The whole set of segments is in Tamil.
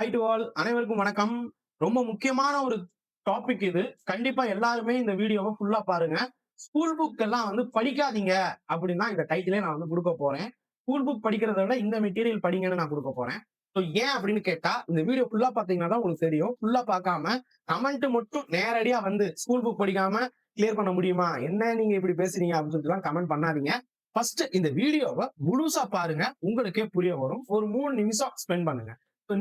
ஹை டு ஆல் அனைவருக்கும் வணக்கம். ரொம்ப முக்கியமான ஒரு டாபிக் இது. கண்டிப்பா எல்லாருமே இந்த வீடியோவை ஃபுல்லா பாருங்க. ஸ்கூல் புக் எல்லாம் வந்து படிக்காதீங்க அப்படின்னு தான் இந்த டைட்டிலே நான் வந்து கொடுக்க போறேன். ஸ்கூல் புக் படிக்கிறத விட இந்த மெட்டீரியல் படிங்கன்னு நான் கொடுக்க போறேன். ஸோ ஏன் அப்படின்னு கேட்டா இந்த வீடியோ ஃபுல்லா பாத்தீங்கன்னா தான் உங்களுக்கு தெரியும். ஃபுல்லா பார்க்காம கமெண்ட் மட்டும் நேரடியா வந்து ஸ்கூல் புக் படிக்காம கிளியர் பண்ண முடியுமா? என்ன நீங்க இப்படி பேசுறீங்க அப்படின்னு சொல்லிட்டு கமெண்ட் பண்ணாதீங்க. ஃபர்ஸ்ட் இந்த வீடியோவை முழுசா பாருங்க. உங்களுக்கே புரிய வரும். ஒரு மூணு நிமிஷம் ஸ்பெண்ட் பண்ணுங்க.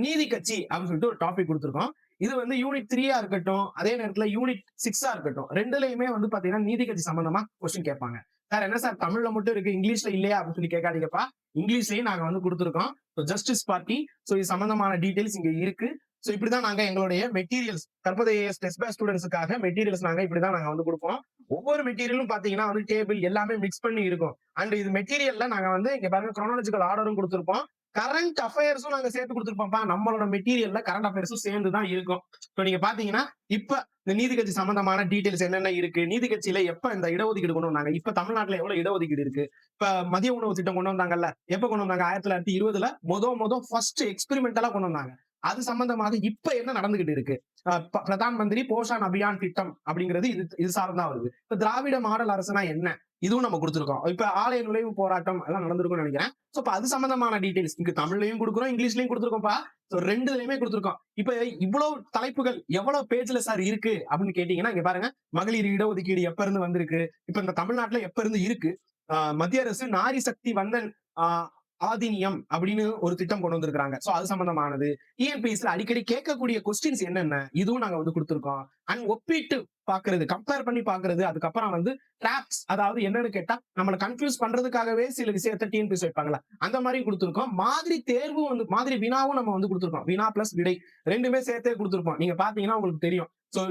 நீதி கட்சி அப்படின்னு சொல்லிட்டு ஒரு டாபிக் கொடுத்துருக்கோம். இது வந்து யூனிட் த்ரீயா இருக்கட்டும் அதே நேரத்துல யூனிட் சிக்ஸா இருக்கட்டும் ரெண்டுலயுமே வந்து பாத்தீங்கன்னா நீதி கட்சி சம்பந்தமா கொஸ்டின் கேட்பாங்க. சார் என்ன சார் தமிழ்ல மட்டும் இருக்கு இங்கிலீஷ்ல இல்லையா அப்படின்னு சொல்லி கேட்காதீங்கப்பா. இங்கிலீஷ்லயும் நாங்க வந்து கொடுத்துருக்கோம். ஸோ ஜஸ்டிஸ் பார்ட்டி ஸோ இது சம்பந்தமான டீடைல்ஸ் இங்க இருக்கு. ஸோ இப்படிதான் நாங்க எங்களுடைய மெட்டீரியல்ஸ் தற்போதைய டெஸ்ட் பேஸ் ஸ்டூடெண்ட்ஸுக்காக மெட்டீரியல்ஸ் நாங்க இப்படிதான் நாங்க வந்து கொடுப்போம். ஒவ்வொரு மெட்டீரியலும் பாத்தீங்கன்னா வந்து டேபிள் எல்லாமே மிக்ஸ் பண்ணி இருக்கும். அண்ட் இது மெட்டீரியல்ல நாங்க வந்து இங்க பாருங்க குரோனாலஜிக்கல் ஆர்டரும் கொடுத்துருப்போம். கரண்ட் அஃபேர்ஸும் நாங்க சேர்த்து கொடுத்துருப்போம்ப்பா. நம்மளோட மெட்டீரியல்ல கரண்ட் அஃபேர்ஸும் சேர்ந்து தான் இருக்கும். இப்போ நீங்க பாத்தீங்கன்னா இப்ப இந்த நீதி கட்சி சம்பந்தமான டீடைல்ஸ் என்னென்ன இருக்கு? நீதி கட்சியில எப்ப இந்த இடஒதுக்கீடு கொண்டு வந்தாங்க? இப்ப தமிழ்நாட்டுல எவ்வளவு இடஒதுக்கீடு இருக்கு? இப்ப மதிய உணவு திட்டம் கொண்டு வந்தாங்கல்ல எப்ப கொண்டு வந்தாங்க? ஆயிரத்தி தொள்ளாயிரத்தி இருபதுல மொத மொத ஃபர்ஸ்ட் எக்ஸ்பெரிமெண்டலா கொண்டு வந்தாங்க. அது சம்பந்தமாக இப்ப என்ன நடந்துகிட்டு இருக்கு? அஹ் பிரதான் மந்திரி போஷான் அபியான் திட்டம் அப்படிங்கிறது இது இது சார்ந்தா வருது. இப்ப திராவிட மாடல் அரசுனா என்ன? இதுவும் நம்ம கொடுத்துருக்கோம். இப்ப ஆலய நுழைவு போராட்டம் எல்லாம் நடந்திருக்கும்னு நினைக்கிறேன். சோ இப்ப அது சம்பந்தமான டீடைல்ஸ் இங்க தமிழ்லயும் கொடுக்குறோம் இங்கிலீஷ்லயும் கொடுத்துருக்கோம்ப்பா சோ ரெண்டுலயுமே கொடுத்துருக்கோம். இப்ப இவ்வளவு தலைப்புகள் எவ்வளவு பேஜ்ல சார் இருக்கு அப்படின்னு கேட்டீங்கன்னா இங்க பாருங்க. மகளிர் இடஒதுக்கீடு எப்ப இருந்து வந்திருக்கு? இப்ப இந்த தமிழ்நாட்டுல எப்ப இருந்து இருக்கு? ஆஹ் மத்திய அரசு நாரி சக்தி வந்தன் ஆஹ் ஆதினியம் அப்படின்னு ஒரு திட்டம் கொண்டு வந்திருக்காங்க சோ அது சம்பந்தமானது. இஎன்பிஎஸ்ல அடிக்கடி கேட்கக்கூடிய கொஸ்டின்ஸ் என்னென்ன? இதுவும் நாங்க வந்து கொடுத்துருக்கோம். அண்ட் ஒப்பிட்டு பாக்குறது கம்பேர் பண்ணி பாக்குறது அதுக்கப்புறம் வந்து ட்ராப்ஸ் அதாவது என்னன்னு கேட்டா நம்மளை கன்ஃபியூஸ் பண்றதுக்காகவே சில விஷயத்த டிஎன்பிஎஸ் வைப்பாங்களா அந்த மாதிரி கொடுத்துருக்கோம். மாதிரி தேர்வும் வந்து மாதிரி வினாவும் நம்ம வந்து கொடுத்துருக்கோம். வினா பிளஸ் விடை ரெண்டுமே சேர்த்தே கொடுத்துருப்போம். நீங்க பாத்தீங்கன்னா உங்களுக்கு தெரியும். ஸோ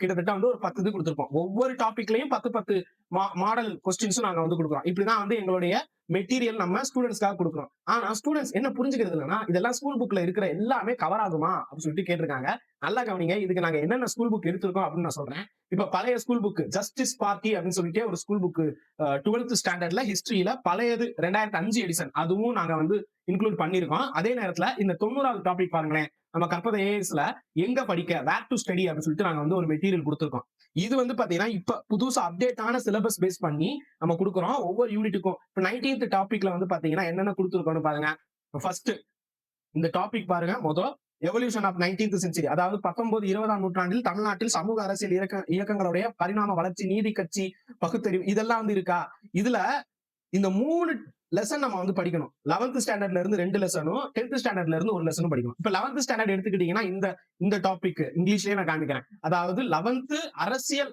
கிட்டத்தட்ட வந்து ஒரு பத்து இது கொடுத்துருப்போம். ஒவ்வொரு டாபிக்லையும் பத்து பத்து மாடல் கொஸ்டின்ஸும் நாங்க வந்து கொடுக்குறோம். இப்படிதான் வந்து எங்களுடைய மெட்டீரியல் நம்ம ஸ்டூடெண்ட்ஸ்க்காக கொடுக்குறோம். ஆனா ஸ்டூடெண்ட்ஸ் என்ன புரிஞ்சுக்கிறது இல்லைன்னா இதெல்லாம் ஸ்கூல் புக்ல இருக்கிற எல்லாமே கவர் ஆகுமா? அப்படின்னு சொல்லிட்டு கேட்டிருக்காங்க. நல்லா கவனிங்க இதுக்கு நாங்க என்னென்ன ஸ்கூல் புக் எடுத்திருக்கோம் அப்படின்னு நான் சொல்றேன். இப்ப பழைய ஸ்கூல் புக் ஜஸ்டிஸ் பார்ட்டி அப்படின்னு சொல்லிட்டு ஒரு ஸ்கூல் புக் டுவெல்த் ஸ்டாண்டர்ட்ல ஹிஸ்டரியில பழையது ரெண்டாயிரத்தி அஞ்சு எடிசன் அதுவும் நாங்க வந்து இன்க்ளூட் பண்ணிருக்கோம் அதே நேரத்துல இந்த தொண்ணூறாவது டாபிக் பாருங்களேன். நம்ம கற்பதை ஏஎஸ்ல எங்க படிக்க வேர் டு ஸ்டடி அப்படின்னு சொல்லிட்டு நாங்க வந்து ஒரு மெட்டீரியல் கொடுத்துருக்கோம். இது வந்து பாத்தீங்கன்னா இப்ப புதுசா அப்டேட்டான சிலபஸ் பேஸ் பண்ணி நம்ம கொடுக்குறோம். ஒவ்வொரு யூனிட்டுக்கும் இப்ப நைன்டீன்த் டாபிக்ல வந்து பாத்தீங்கன்னா என்னென்ன கொடுத்துருக்கோம்னு பாருங்க. ஃபர்ஸ்ட் இந்த டாபிக் பாருங்க. மொதல் எவல்யூஷன் ஆஃப் நைன்டீன்த் செஞ்சுரி அதாவது பத்தொன்பது இருபதாம் நூற்றாண்டில் தமிழ்நாட்டில் சமூக அரசியல் இயக்க இயக்கங்களுடைய பரிணாம வளர்ச்சி நீதி கட்சி பகுத்தறிவு இதெல்லாம் வந்து இருக்கா? இதுல இந்த மூணு லெசன் நம்ம வந்து படிக்கணும். லெவன்த் ஸ்டாண்டர்ட்ல இருந்து ரெண்டு லெசனும் டென்த் ஸ்டாண்டர்ட்ல இருந்து ஒரு லெசனும் படிக்கணும். இப்ப லெவன்த் ஸ்டாண்டர்ட் எடுத்துக்கிட்டீங்கன்னா இந்த இந்த டாபிக் இங்கிலீஷ்லயே நான் காமிக்கிறேன். அதாவது லெவன்த் அரசியல்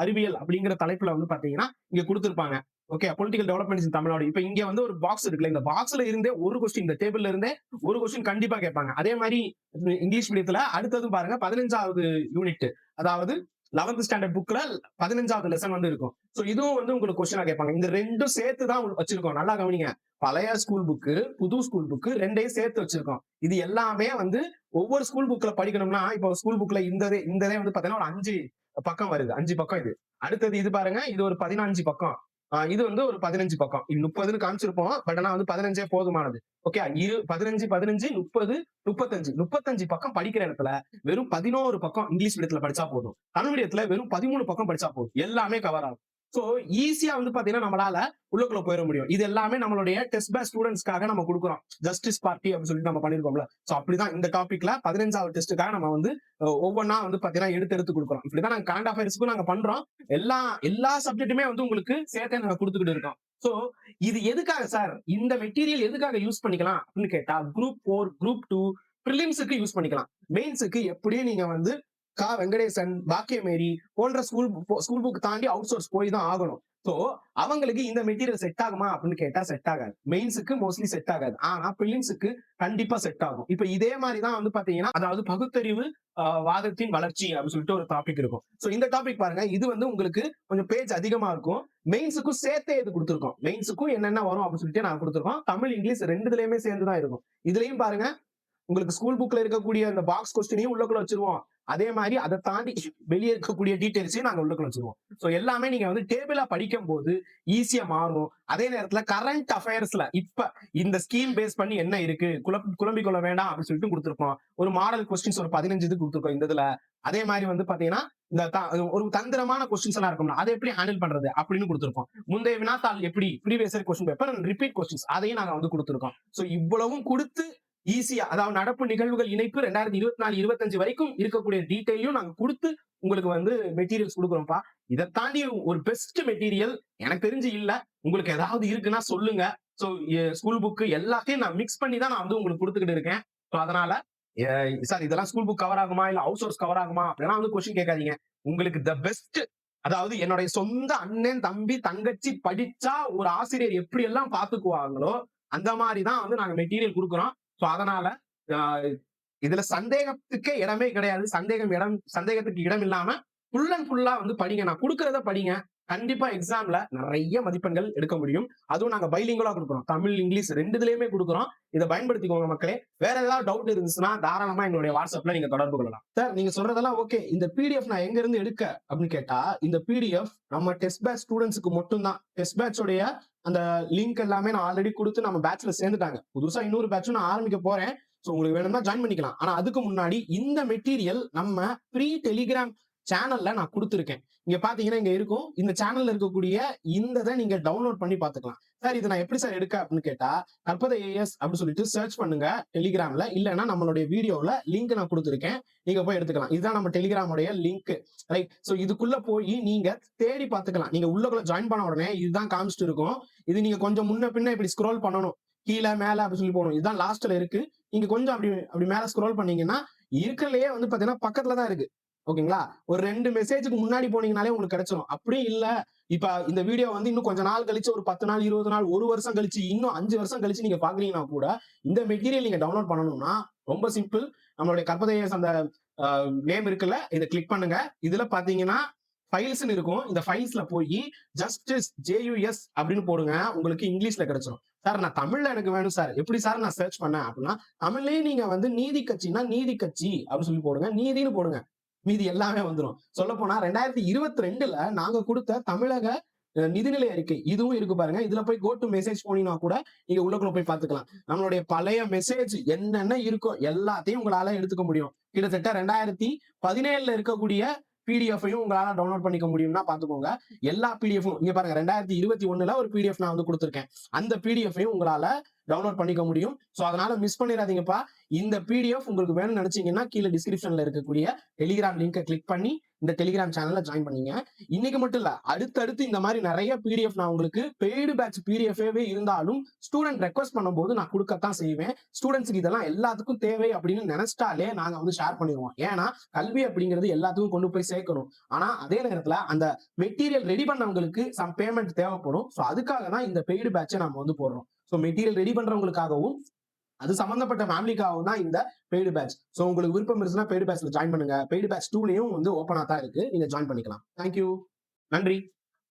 அறிவியல் அப்படிங்கிற தலைப்புல வந்து பாத்தீங்கன்னா இங்க கொடுத்துருப்பாங்க. Okay political developments in Tamil Nadu இப்ப இங்க வந்து ஒரு பாக்ஸ் இருக்குல்ல இந்த பாக்ஸ்ல இருந்தே ஒரு கொஸ்டின் இந்த டேபிள்ல இருந்தே ஒரு கொஸ்டின் கண்டிப்பா கேட்பாங்க. அதே மாதிரி இங்கிலீஷ் மீடியத்துல அடுத்தது பாருங்க பதினஞ்சாவது யூனிட் அதாவது லெவன்த் ஸ்டாண்டர்ட் புக்ல பதினஞ்சாவது லெசன் வந்து இருக்கும். ஸோ இதுவும் வந்து உங்களுக்கு கொஸ்டினா கேட்பாங்க. இந்த ரெண்டும் சேர்த்து தான் வச்சிருக்கோம். நல்லா கவனிங்க. பழைய ஸ்கூல் புக்கு புது ஸ்கூல் புக்கு ரெண்டையும் சேர்த்து வச்சிருக்கோம். இது எல்லாமே வந்து ஒவ்வொரு ஸ்கூல் புக்ல படிக்கணும்னா இப்போ ஸ்கூல் புக்ல இந்ததே இந்ததே வந்து பாத்தீங்கன்னா ஒரு அஞ்சு பக்கம் வருது. அஞ்சு பக்கம் இது. அடுத்தது இது பாருங்க. இது ஒரு பதினஞ்சு பக்கம். இது வந்து ஒரு பதினஞ்சு பக்கம். முப்பதுன்னு காமிச்சிருப்போம். பட் ஆனா வந்து பதினஞ்சே போதுமானது. ஓகே இரு பதினஞ்சு பதினஞ்சு முப்பது முப்பத்தஞ்சு. முப்பத்தஞ்சு பக்கம் படிக்கிற இடத்துல வெறும் பதினோரு பக்கம் இங்கிலீஷ் மீடியத்துல படிச்சா போதும். தமிழ் மீடியத்துல வெறும் பதிமூணு பக்கம் படிச்சா போதும். எல்லாமே கவர் ஆகும். ஸோ ஈஸியா வந்து பாத்தீங்கன்னா நம்மளால உள்ளுக்குள்ள போயிட முடியும். இது எல்லாமே நம்மளுடைய டெஸ்ட் பேஸ் ஸ்டூடெண்ட்ஸ்க்காக நம்ம கொடுக்குறோம். ஜஸ்டிஸ் பார்ட்டி அப்படின்னு சொல்லிட்டு நம்ம பண்ணிருக்கோம்ல. சோ அப்படிதான் இந்த டாபிக்ல பதினஞ்சாவது டெஸ்ட்டுக்காக நம்ம வந்து ஒவ்வொன்னா வந்து பாத்தீங்கன்னா எடுத்து எடுத்து கொடுக்குறோம். இப்படிதான் நாங்க கரண்ட் அஃபேர்ஸ்க்கும் நாங்க பண்றோம். எல்லா எல்லா சப்ஜெக்ட்டுமே வந்து உங்களுக்கு சேர்த்தே நாங்க கொடுத்துக்கிட்டு இருக்கோம். சோ இது எதுக்காக சார் இந்த மெட்டீரியல் எதுக்காக யூஸ் பண்ணிக்கலாம் அப்படின்னு கேட்டா குரூப் ஃபோர் குரூப் டூ ப்ரிலிம்ஸுக்கு யூஸ் பண்ணிக்கலாம். மெயின்ஸுக்கு எப்படியும் நீங்க வந்து கா வெங்கடேசன் பாக்கியமேரி போன்ற ஸ்கூல் ஸ்கூல் புக் தாண்டி அவுட் சோர்ஸ் போய் தான் ஆகணும். ஸோ அவங்களுக்கு இந்த மெட்டீரியல் செட் ஆகுமா அப்படின்னு கேட்டா செட் ஆகாது. மெயின்ஸுக்கு மோஸ்ட்லி செட் ஆகாது. ஆனா பிலிம்ஸுக்கு கண்டிப்பா செட் ஆகும். இப்ப இதே மாதிரி தான் வந்து பாத்தீங்கன்னா அதாவது பகுத்தறிவு ஆஹ், வாதத்தின் வளர்ச்சி அப்படின்னு சொல்லிட்டு ஒரு டாபிக் இருக்கும். ஸோ இந்த டாபிக் பாருங்க. இது வந்து உங்களுக்கு கொஞ்சம் பேஜ் அதிகமா இருக்கும். மெயின்ஸுக்கும் சேர்த்தே இது கொடுத்துருக்கோம். மெயின்ஸுக்கும் என்னென்ன வரும் அப்படின்னு சொல்லிட்டு நான் கொடுத்துருக்கோம். தமிழ் இங்கிலீஷ் ரெண்டுலயுமே சேர்ந்து தான் இருக்கும். இதுலயும் பாருங்க. உங்களுக்கு ஸ்கூல் புக்ல இருக்கக்கூடிய அந்த பாக்ஸ் கொஸ்டினையும் உள்ளக்குள்ள வச்சிருவோம். அதே மாதிரி அதை தாண்டி வெளியே இருக்கக்கூடிய டீட்டெயில்ஸையும் நாங்கள் உள்ளுக்குள்ள வச்சிருவோம். ஸோ எல்லாமே நீங்க வந்து டேபிளா படிக்கும் போது ஈஸியா மாறும். அதே நேரத்துல கரண்ட் அஃபேர்ஸ்ல இப்ப இந்த ஸ்கீம் பேஸ் பண்ணி என்ன இருக்கு? குழப்ப குழம்பிக் கொள்ள வேண்டாம் அப்படின்னு சொல்லிட்டு கொடுத்துருக்கோம். ஒரு மாடல் கொஸ்டின்ஸ் ஒரு பதினஞ்சு இது கொடுத்துருக்கோம் இந்த இதுல. அதே மாதிரி வந்து பாத்தீங்கன்னா இந்த த- ஒரு தந்திரமான கொஸ்டின்ஸ் எல்லாம் இருக்கும்னா அதை எப்படி ஹேண்டில் பண்றது அப்படின்னு கொடுத்துருக்கோம். முந்தைய வினாத்தாள் எப்படி? Previous question paper repeat questions அதையும் நாங்க வந்து கொடுத்துருக்கோம். ஸோ இவ்வளவும் கொடுத்து ஈஸியா அதாவது நடப்பு நிகழ்வுகள் இணைப்பு ரெண்டாயிரத்தி இருபத்தி நாலு இருபத்தஞ்சு வரைக்கும் இருக்கக்கூடிய டீட்டெயிலையும் நாங்க கொடுத்து உங்களுக்கு வந்து மெட்டீரியல்ஸ் கொடுக்குறோம்ப்பா. இதை தாண்டி ஒரு பெஸ்ட் மெட்டீரியல் எனக்கு தெரிஞ்சு இல்ல. உங்களுக்கு ஏதாவது இருக்குன்னா சொல்லுங்க. ஸோ ஸ்கூல் புக்கு எல்லாத்தையும் நான் மிக்ஸ் பண்ணி தான் நான் வந்து உங்களுக்கு கொடுத்துக்கிட்டு இருக்கேன். ஸோ அதனால சார் இதெல்லாம் ஸ்கூல் புக் கவர் ஆகுமா? இல்ல அவுட் சோர்ஸ் கவர் ஆகுமா? அப்படின்னா வந்து கொஸ்டின் கேட்காதீங்க. உங்களுக்கு த பெஸ்ட் அதாவது என்னுடைய சொந்த அண்ணன் தம்பி தங்கச்சி படிச்சா ஒரு ஆசிரியர் எப்படி எல்லாம் பாத்துக்குவாங்களோ அந்த மாதிரி தான் வந்து நாங்க மெட்டீரியல் கொடுக்குறோம். ஸோ அதனால இதுல சந்தேகத்துக்கே இடமே கிடையாது. சந்தேகம் இடம் சந்தேகத்துக்கு இடம் இல்லாம ஃபுல் அண்ட் ஃபுல்லா வந்து படிங்க. நான் கொடுக்கறத படிங்க. கண்டிப்பா எக்ஸாம்ல நிறைய மதிப்பெண்கள் எடுக்க முடியும். அதுவும் நாங்க பைலிங்குலா கொடுக்குறோம். தமிழ் இங்கிலீஷ் ரெண்டு இதுலயுமே கொடுக்குறோம். இதை பயன்படுத்திக்கோங்க மக்களே. வேற ஏதாவது டவுட் இருந்துச்சுன்னா தாராளமா எங்களுடைய வாட்ஸ்அப்ல நீங்க தொடர்பு கொள்ளலாம். சார் நீங்க சொல்றதெல்லாம் ஓகே இந்த பிடிஎஃப் நான் எங்க இருந்து எடுக்க? அப்படின்னு கேட்டா இந்த பிடிஎஃப் நம்ம டெஸ்ட் பேட்ச் ஸ்டூடெண்ட்ஸுக்கு மட்டும்தான். டெஸ்ட் பேட்சோடைய அந்த லிங்க் எல்லாமே நான் ஆல்ரெடி கொடுத்து நம்ம பேட்ச்ல சேர்ந்துட்டாங்க. புதுசா இன்னொரு பேட்சும் நான் ஆரம்பிக்க போறேன். ஸோ உங்களுக்கு வேணும்னா ஜாயின் பண்ணிக்கலாம். ஆனா அதுக்கு முன்னாடி இந்த மெட்டீரியல் நம்ம ப்ரீ டெலிகிராம் சேனல்ல நான் கொடுத்துருக்கேன். இங்க பாத்தீங்கன்னா இங்க இருக்கும். இந்த சேனல்ல இருக்கக்கூடிய இந்த இதை நீங்க டவுன்லோட் பண்ணி பாத்துக்கலாம். சார் இதை நான் எப்படி சார் எடுக்க அப்படின்னு கேட்டா கற்பதை ஏஎஸ் அப்படின்னு சொல்லிட்டு சர்ச் பண்ணுங்க டெலிகிராம்ல இல்லைன்னா நம்மளுடைய வீடியோல லிங்க் நான் கொடுத்துருக்கேன். நீங்க போய் எடுத்துக்கலாம். இதுதான் நம்ம டெலிகிராமுடைய லிங்க் ரைட் ஸோ இதுக்குள்ள போய் நீங்க தேடி பார்த்துக்கலாம் நீங்க உள்ளக்குள்ள ஜாயின் பண்ண உடனே இதுதான் காமிச்சிட்டு இருக்கும். இது நீங்க கொஞ்சம் முன்ன பின்ன இப்படி ஸ்க்ரோல் பண்ணணும். கீழே மேல அப்படி சொல்லி போகணும் இதுதான் லாஸ்ட்ல இருக்கு. நீங்க கொஞ்சம் அப்படி அப்படி மேல ஸ்க்ரோல் பண்ணீங்கன்னா இருக்கிறதுலயே வந்து பாத்தீங்கன்னா பக்கத்துல தான் இருக்கு. ஓகேங்களா? ஒரு ரெண்டு மெசேஜுக்கு முன்னாடி போனீங்கனாலே உங்களுக்கு கிடைச்சிடும் அப்படி இல்ல இப்ப இந்த வீடியோ வந்து இன்னும் கொஞ்ச நாள் கழிச்சு ஒரு பத்து நாள் இருபது நாள் ஒரு வருஷம் கழிச்சு இன்னும் அஞ்சு வருஷம் கழிச்சு நீங்க பாக்குறீங்கன்னா கூட இந்த மெட்டீரியல் நீங்க டவுன்லோட் பண்ணணும்னா ரொம்ப சிம்பிள் நம்மளுடைய கற்பதையஸ் அந்த நேம் இருக்குல்ல இதை கிளிக் பண்ணுங்க. இதுல பாத்தீங்கன்னா ஃபைல்ஸ்னு இருக்கும். இந்த ஃபைல்ஸ்ல போய் ஜஸ்டிஸ் ஜேயுஎஸ் அப்படின்னு போடுங்க. உங்களுக்கு இங்கிலீஷ்ல கிடைச்சிடும் சார் நான் தமிழ்ல எனக்கு வேணும் சார். எப்படி சார் நான் சர்ச் பண்ணேன் அப்படின்னா தமிழ்லயே நீங்க வந்து நீதி கட்சின்னா நீதி கட்சி அப்படின்னு சொல்லி போடுங்க. நீதினு போடுங்க. மீதி எல்லாமே வந்துரும். சொல்ல போனா ரெண்டாயிரத்தி இருபத்தி ரெண்டுல நாங்க கொடுத்த தமிழக நிதிநிலை அறிக்கை. இதுவும் இருக்கு பாருங்க. இதுல போய் கோ டு மெசேஜ் போனீங்கன்னா கூட நீங்க உள்ளக்குள்ள போய் பாத்துக்கலாம் நம்மளுடைய பழைய மெசேஜ் என்னென்ன இருக்கோ எல்லாத்தையும் உங்களால எடுத்துக்க முடியும். கிட்டத்தட்ட ரெண்டாயிரத்தி பதினேழுல இருக்கக்கூடிய பிடிஎஃப்பையும் உங்களால டவுன்லோட் பண்ணிக்க முடியும்னா பாத்துக்கோங்க எல்லா பிடிஎஃப்பும் இங்க பாருங்க ரெண்டாயிரத்தி இருபத்தி ஒண்ணுல ஒரு பிடிஎஃப் நான் வந்து கொடுத்துருக்கேன். அந்த பிடிஎஃப்பையும் உங்களால டவுன்லோட் பண்ணிக்க முடியும். ஸோ அதனால மிஸ் பண்ணிடாதீங்கப்பா. இந்த பிடிஎஃப் உங்களுக்கு வேணும்னு நினைச்சீங்கன்னா கீழே டிஸ்கிரிப்ஷன்ல இருக்கக்கூடிய டெலிகிராம் லிங்கை கிளிக் பண்ணி இந்த டெலிகிராம் சேனல்ல ஜாயின் பண்ணீங்க. இன்னைக்கு மட்டும் இல்ல அடுத்தடுத்து இந்த மாதிரி நிறைய பிடிஎஃப் நான் உங்களுக்கு பெய்டு பேட்ச் பிடிஎஃபே இருந்தாலும் ஸ்டூடெண்ட் ரெக்வஸ்ட் பண்ணும்போது நான் கொடுக்கத்தான் செய்வேன். ஸ்டூடெண்ட்ஸ்க்கு இதெல்லாம் எல்லாத்துக்கும் தேவை அப்படின்னு நினைச்சிட்டாலே நாங்க வந்து ஷேர் பண்ணிடுவோம். ஏன்னா கல்வி அப்படிங்கிறது எல்லாத்துக்கும் கொண்டு போய் சேர்க்கணும். ஆனா அதே நேரத்துல அந்த மெட்டீரியல் ரெடி பண்ணவங்களுக்கு சம் பேமெண்ட் தேவைப்படும். ஸோ அதுக்காக தான் இந்த பெய்டு பேட்சை நம்ம வந்து போடுறோம். ஸோ மெட்டீரியல் ரெடி பண்றவங்களுக்காகவும் அது சம்பந்தப்பட்ட ஃபேமிலிக்காகவும் தான் இந்த பெய்டு பேட்ச் ஸோ உங்களுக்கு விருப்பம் இருந்துச்சுன்னா பெய்டு பேட்ச்ல ஜாயின் பண்ணுங்க. பெய்டு பேட்ச் டூலையும் வந்து ஓப்பனாக தான் இருக்கு. நீங்க ஜாயின் பண்ணிக்கலாம். தேங்க்யூ நன்றி.